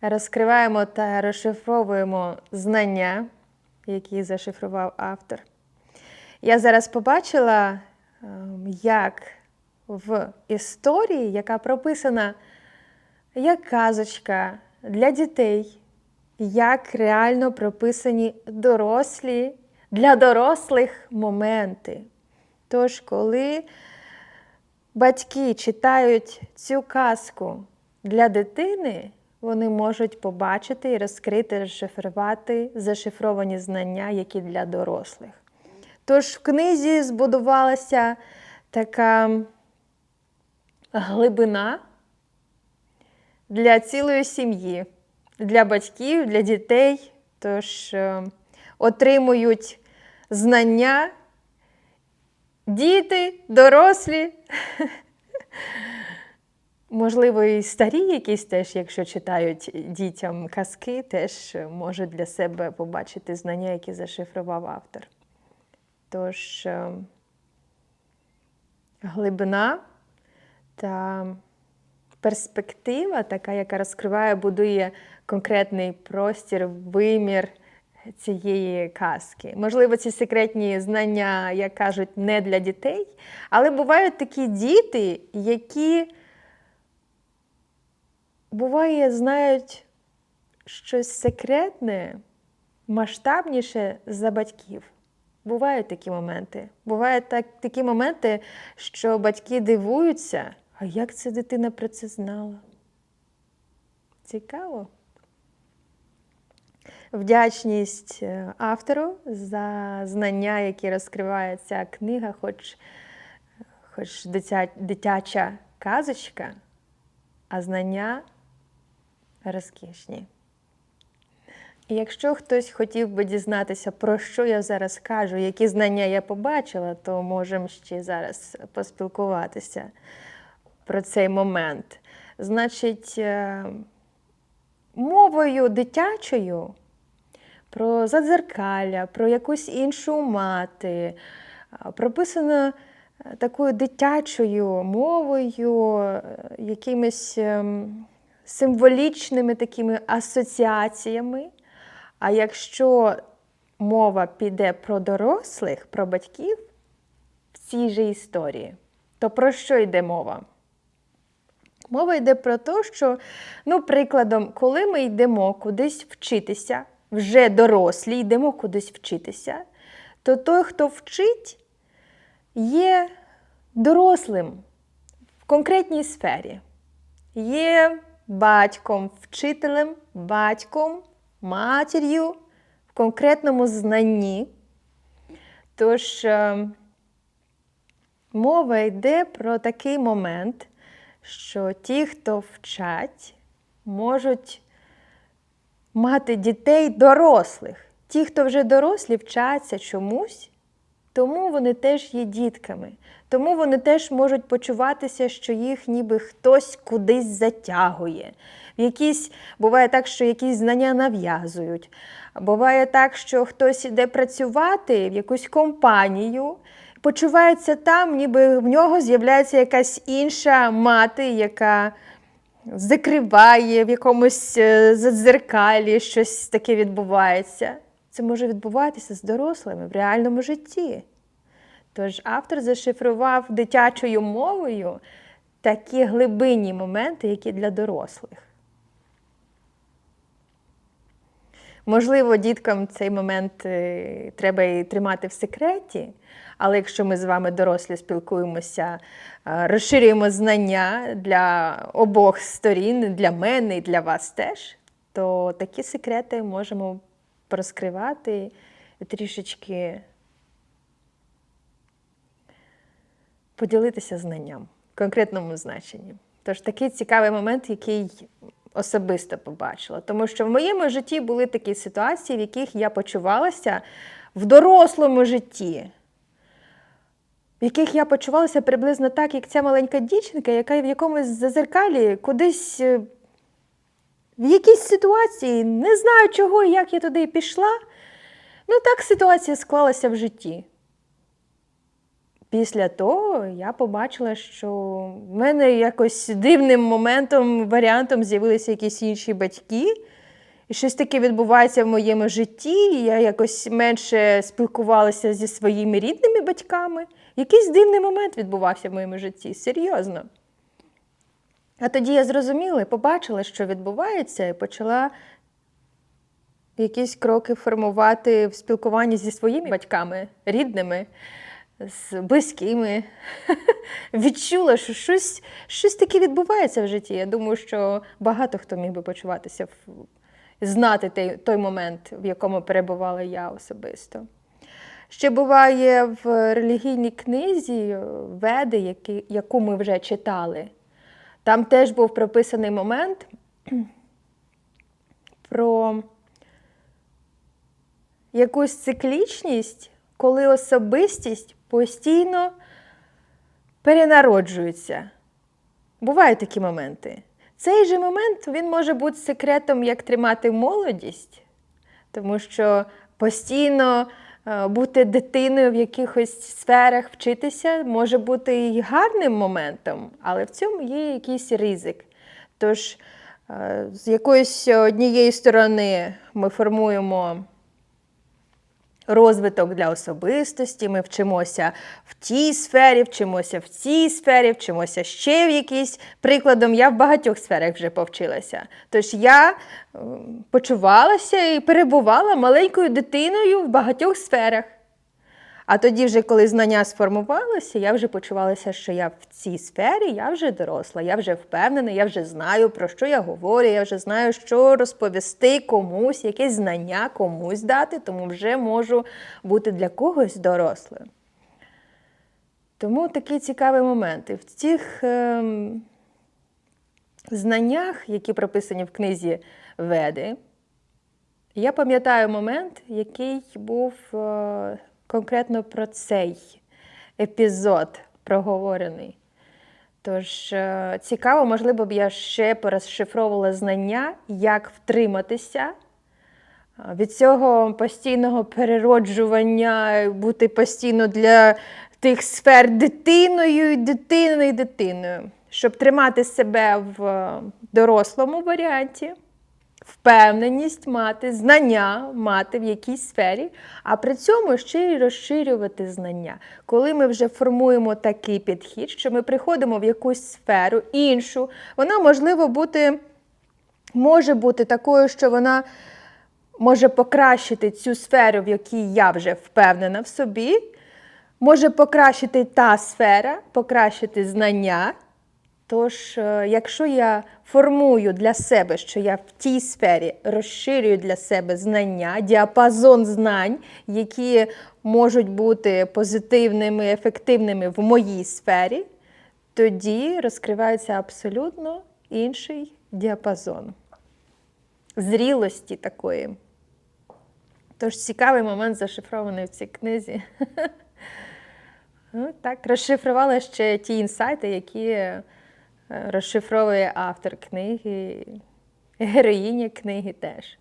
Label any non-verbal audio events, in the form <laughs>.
Розкриваємо та розшифровуємо знання, які зашифрував автор. Я зараз побачила, ем, як в історії, яка прописана як казочка для дітей, як реально прописані дорослі для дорослих моменти. Тож, коли батьки читають цю казку для дитини, вони можуть побачити і розкрити, розшифрувати зашифровані знання, які для дорослих. Тож в книзі збудувалася така глибина для цілої сім'ї, для батьків, для дітей. Тож е, отримують знання діти, дорослі. <laughs> Можливо, і старі якісь теж, якщо читають дітям казки, теж можуть для себе побачити знання, які зашифрував автор. Тож е, глибина та перспектива, така, яка розкриває, будує конкретний простір, вимір цієї казки. Можливо, ці секретні знання, як кажуть, не для дітей, але бувають такі діти, які буває, знають щось секретне, масштабніше за батьків. Бувають такі моменти. Бувають так, такі моменти, що батьки дивуються, а як ця дитина про це знала? Цікаво. Вдячність е, автору за знання, які розкриває ця книга, хоч, хоч дитяча казочка, а знання розкішні. І якщо хтось хотів би дізнатися, про що я зараз кажу, які знання я побачила, то можемо ще зараз поспілкуватися про цей момент. Значить, е, мовою дитячою про задзеркалля, про якусь іншу мати, прописано е, такою дитячою мовою, е, якимись ем, символічними такими асоціаціями. А якщо мова піде про дорослих, про батьків в цій же історії, то про що йде мова? Мова йде про те, що, ну, прикладом, коли ми йдемо кудись вчитися, вже дорослі, йдемо кудись вчитися, то той, хто вчить, є дорослим в конкретній сфері. Є батьком, вчителем, батьком, матір'ю в конкретному знанні. Тож е, мова йде про такий момент, що ті, хто вчать, можуть мати дітей дорослих. Ті, хто вже дорослі, вчаться чомусь, тому вони теж є дітками. Тому вони теж можуть почуватися, що їх ніби хтось кудись затягує. Якісь, буває так, що якісь знання нав'язують. Буває так, що хтось іде працювати в якусь компанію, почувається там, ніби в нього з'являється якась інша мати, яка закриває в якомусь е, задзеркалі, щось таке відбувається. Це може відбуватися з дорослими в реальному житті. Тож автор зашифрував дитячою мовою такі глибинні моменти, які для дорослих. Можливо, діткам цей момент е, треба і тримати в секреті, але якщо ми з вами дорослі спілкуємося, е, розширюємо знання для обох сторін, для мене і для вас теж, то такі секрети можемо розкривати і трішечки поділитися знанням в конкретному значенні. Тож такий цікавий момент, який особисто побачила. Тому що в моєму житті були такі ситуації, в яких я почувалася в дорослому житті, в яких я почувалася приблизно так, як ця маленька дівчинка, яка в якомусь зазеркалі кудись. В якійсь ситуації не знаю чого і як я туди пішла. Ну, так ситуація склалася в житті. після того я побачила, що в мене якось дивним моментом, варіантом з'явилися якісь інші батьки. І щось таке відбувається в моєму житті. Я якось менше спілкувалася зі своїми рідними батьками. Якийсь дивний момент відбувався в моєму житті. Серйозно. А тоді я зрозуміла і побачила, що відбувається, і почала якісь кроки формувати в спілкуванні зі своїми батьками, рідними, з близькими. <laughs> Відчула, що щось, щось таке відбувається в житті. Я думаю, що багато хто міг би почуватися в знати той, той момент, в якому перебувала я особисто. Ще буває в релігійній книзі Веди, які, яку ми вже читали. Там теж був прописаний момент про якусь циклічність, коли особистість постійно перенароджується. Бувають такі моменти. Цей же момент він може бути секретом, як тримати молодість, тому що постійно бути дитиною в якихось сферах вчитися може бути і гарним моментом, але в цьому є якийсь ризик. Тож, е, з якоїсь однієї сторони ми формуємо розвиток для особистості, ми вчимося в тій сфері, вчимося в цій сфері, вчимося ще в якійсь. Прикладом, я в багатьох сферах вже повчилася. Тож я почувалася і перебувала маленькою дитиною в багатьох сферах. А тоді, вже, коли знання сформувалися, я вже почувалася, що я в цій сфері, я вже доросла, я вже впевнена, я вже знаю, про що я говорю, я вже знаю, що розповісти комусь, якесь знання комусь дати, тому вже можу бути для когось дорослою. Тому такий цікавий момент. І в цих ем, знаннях, які прописані в книзі Веди, я пам'ятаю момент, який був е, конкретно про цей епізод проговорений. Тож е, цікаво, можливо б я ще порозшифровувала знання, як втриматися е, від цього постійного перероджування, бути постійно для тих сфер дитиною, дитиною, дитиною, щоб тримати себе в е, дорослому варіанті впевненість мати, знання мати в якійсь сфері, а при цьому ще й розширювати знання. Коли ми вже формуємо такий підхід, що ми приходимо в якусь сферу іншу, вона можливо бути, може бути такою, що вона може покращити цю сферу, в якій я вже впевнена в собі. Може покращити та сфера, покращити знання. Тож, е, якщо я формую для себе, що я в тій сфері розширюю для себе знання, діапазон знань, які можуть бути позитивними, ефективними в моїй сфері, тоді розкривається абсолютно інший діапазон зрілості такої. Тож цікавий момент зашифрований в цій книзі. <laughs> Ну, так, розшифрувала ще ті інсайти, які розшифровує автор книги, героїня книги теж.